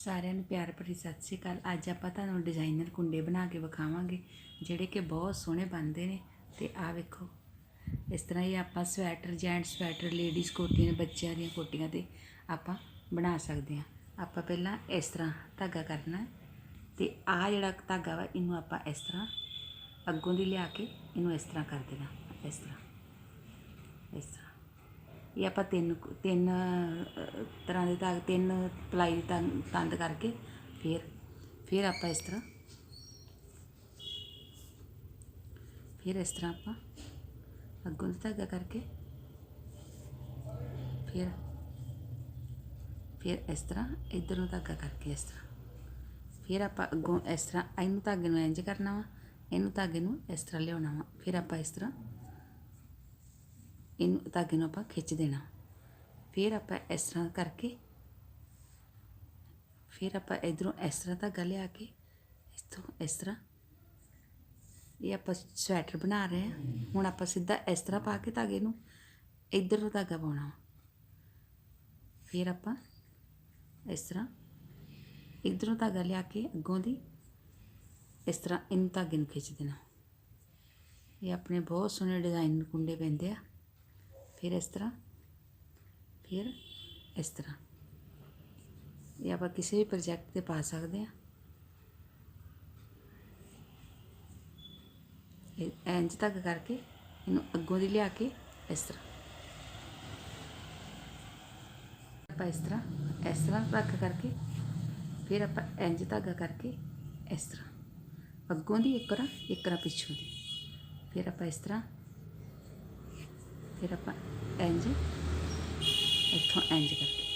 ਸਾਰਿਆਂ ਨੂੰ ਪਿਆਰ ਭਰੀ ਸਤਿ ਸ਼੍ਰੀ ਅਕਾਲ। ਅੱਜ ਆਪਾਂ ਤੁਹਾਨੂੰ ਡਿਜ਼ਾਈਨਰ ਕੁੰਡੇ ਬਣਾ ਕੇ ਵਿਖਾਵਾਂਗੇ, ਜਿਹੜੇ ਕਿ ਬਹੁਤ ਸੋਹਣੇ ਬਣਦੇ ਨੇ। ਤੇ ਆਹ ਵੇਖੋ, ਇਸ ਤਰ੍ਹਾਂ ਹੀ ਆਪਾਂ ਸਵੈਟਰ ਜੈਂਟ ਸਵੈਟਰ, ਲੇਡੀਜ਼ ਕੋਟੀਆਂ, ਬੱਚਿਆਂ ਦੀਆਂ ਕੋਟੀਆਂ ਤੇ ਆਪਾਂ ਬਣਾ ਸਕਦੇ ਹਾਂ। ਆਪਾਂ ਪਹਿਲਾਂ ਇਸ ਤਰ੍ਹਾਂ ਧਾਗਾ ਕਰਨਾ ਤੇ ਆਹ ਜਿਹੜਾ ਧਾਗਾ ਵਾ, ਇਹਨੂੰ ਆਪਾਂ ਇਸ ਤਰ੍ਹਾਂ ਅੱਗੋਂ ਦੀ ਲਿਆ ਕੇ ਇਹਨੂੰ ਇਸ ਤਰ੍ਹਾਂ ਕਰ ਦੇਣਾ। ਇਸ ਤਰ੍ਹਾਂ ਇਸ ਤਰ੍ਹਾਂ। ਇਹ ਆਪਾਂ ਤਿੰਨ ਤਿੰਨ ਤਰ੍ਹਾਂ ਦੇ ਧਾਗੇ, ਤਿੰਨ ਪਲਾਈ ਦੀ ਤੰ- ਤੰਦ ਕਰਕੇ ਫਿਰ ਫਿਰ ਆਪਾਂ ਇਸ ਤਰ੍ਹਾਂ, ਫਿਰ ਇਸ ਤਰ੍ਹਾਂ ਆਪਾਂ ਅੱਗੋਂ ਦੀ ਧਾਗਾ ਕਰਕੇ ਫਿਰ ਫਿਰ ਇਸ ਤਰ੍ਹਾਂ ਇਧਰੋਂ ਧਾਗਾ ਕਰਕੇ ਇਸ ਤਰ੍ਹਾਂ। ਫਿਰ ਆਪਾਂ ਅੱਗੋਂ ਇਸ ਤਰ੍ਹਾਂ ਇਹਨੂੰ ਧਾਗੇ ਨੂੰ ਇੰਜ ਕਰਨਾ ਵਾ, ਇਹਨੂੰ ਧਾਗੇ ਨੂੰ ਇਸ ਤਰ੍ਹਾਂ ਲਿਆਉਣਾ ਵਾ, ਫਿਰ ਆਪਾਂ ਇਸ ਤਰ੍ਹਾਂ ਇਹਨੂੰ ਧਾਗੇ ਨੂੰ ਆਪਾਂ ਖਿੱਚ ਦੇਣਾ। ਫਿਰ ਆਪਾਂ ਇਸ ਤਰ੍ਹਾਂ ਕਰਕੇ, ਫਿਰ ਆਪਾਂ ਇਧਰੋਂ ਇਸ ਤਰ੍ਹਾਂ ਧਾਗਾ ਲਿਆ ਕੇ ਇਸ ਤੋਂ ਇਸ ਤਰ੍ਹਾਂ। ਇਹ ਆਪਾਂ ਸਵੈਟਰ ਬਣਾ ਰਹੇ ਹਾਂ। ਹੁਣ ਆਪਾਂ ਸਿੱਧਾ ਇਸ ਤਰ੍ਹਾਂ ਪਾ ਕੇ ਧਾਗੇ ਨੂੰ ਇਧਰ ਧਾਗਾ ਪਾਉਣਾ। ਵਾ। ਫਿਰ ਆਪਾਂ ਇਸ ਤਰ੍ਹਾਂ ਇਧਰੋਂ ਧਾਗਾ ਲਿਆ ਕੇ ਅੱਗੋਂ ਦੀ ਇਸ ਤਰ੍ਹਾਂ ਇਹਨੂੰ ਧਾਗੇ ਨੂੰ ਖਿੱਚ ਦੇਣਾ। ਇਹ ਆਪਣੇ ਬਹੁਤ ਸੋਹਣੇ ਡਿਜ਼ਾਈਨ ਕੁੰਡੇ ਪੈਂਦੇ ਆ। ਫਿਰ ਇਸ ਤਰ੍ਹਾਂ, ਫਿਰ ਇਸ ਤਰ੍ਹਾਂ। ਇਹ ਆਪਾਂ ਕਿਸੇ ਵੀ ਪ੍ਰੋਜੈਕਟ ਤੇ ਪਾ ਸਕਦੇ ਆ ਇਹ ਇੰਜ ਤੱਕ ਕਰਕੇ ਇਹਨੂੰ ਅੱਗੋਂ ਦੀ ਲਿਆ ਕੇ ਇਸ ਤਰ੍ਹਾਂ। ਆਪਾਂ ਇਸ ਤਰ੍ਹਾਂ ਇਸ ਤਰ੍ਹਾਂ ਰੱਖ ਕਰਕੇ ਫਿਰ ਆਪਾਂ ਇੰਜ ਧਾਗਾ ਕਰਕੇ ਇਸ ਤਰ੍ਹਾਂ। ਅੱਗੋਂ ਦੀ ਇੱਕ ਰਾਂ ਇੱਕ ਰਾਂ ਪਿੱਛੋਂ ਦੀ। ਫਿਰ ਆਪਾਂ ਇਸ ਤਰ੍ਹਾਂ ਫਿਰ ਆਪਾਂ ਇੰਜ ਇੱਥੋਂ ਇੰਜ ਕਰਕੇ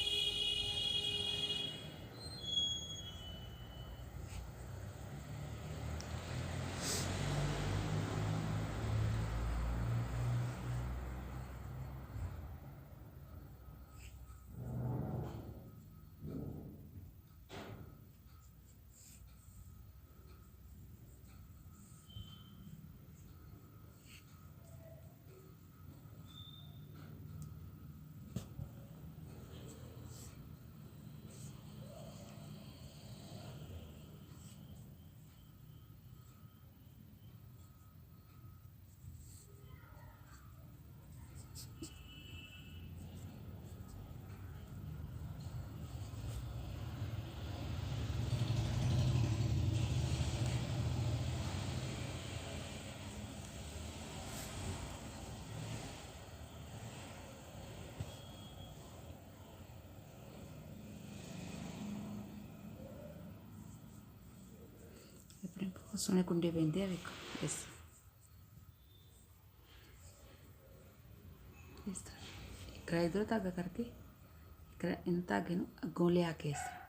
ਆਪਣੇ ਬਹੁਤ ਸੋਹਣੇ ਕੁੰਡੇ ਪੈਂਦੇ ਆ ਵੇਖੋ ਇਸ ਇਸ ਤਰ੍ਹਾਂ ਇੱਕ ਰਾ ਇਧਰ ਧਾਗਾ ਕਰਕੇ ਇੱਕ ਇਹਨਾਂ ਧਾਗੇ ਨੂੰ ਅੱਗੋਂ ਲਿਆ ਕੇ ਇਸ ਤਰ੍ਹਾਂ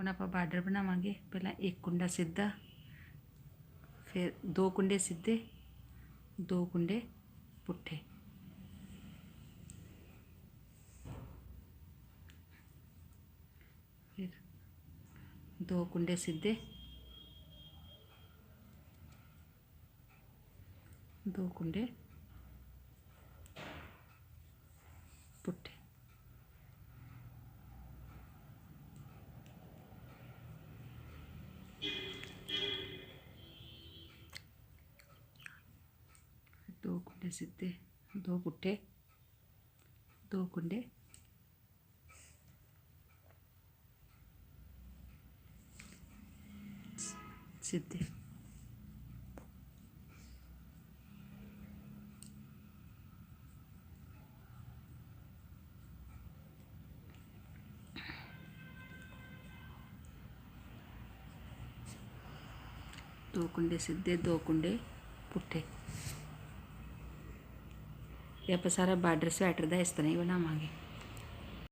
ਹੁਣ ਆਪਾਂ ਬਾਰਡਰ ਬਣਾਵਾਂਗੇ। ਪਹਿਲਾਂ ਇੱਕ ਕੁੰਡਾ ਸਿੱਧਾ, ਫਿਰ ਦੋ ਕੁੰਡੇ ਸਿੱਧੇ, ਦੋ ਕੁੰਡੇ ਪੁੱਠੇ। ਫਿਰ ਦੋ ਕੁੰਡੇ ਸਿੱਧੇ, ਦੋ ਕੁੰਡੇ ਪੁੱਠੇ ਦੋ ਕੁੰਡੇ ਸਿੱਧੇ ਦੋ ਪੁੱਠੇ ਦੋ ਕੁੰਡੇ ਸਿੱਧੇ ਦੋ ਕੁੰਡੇ ਸਿੱਧੇ ਦੋ ਕੁੰਡੇ ਪੁੱਠੇ ਆਪਾਂ ਸਾਰਾ ਬਾਰਡਰ ਸਵੈਟਰ ਦਾ ਇਸ ਤਰ੍ਹਾਂ ਹੀ ਬਣਾਵਾਂਗੇ।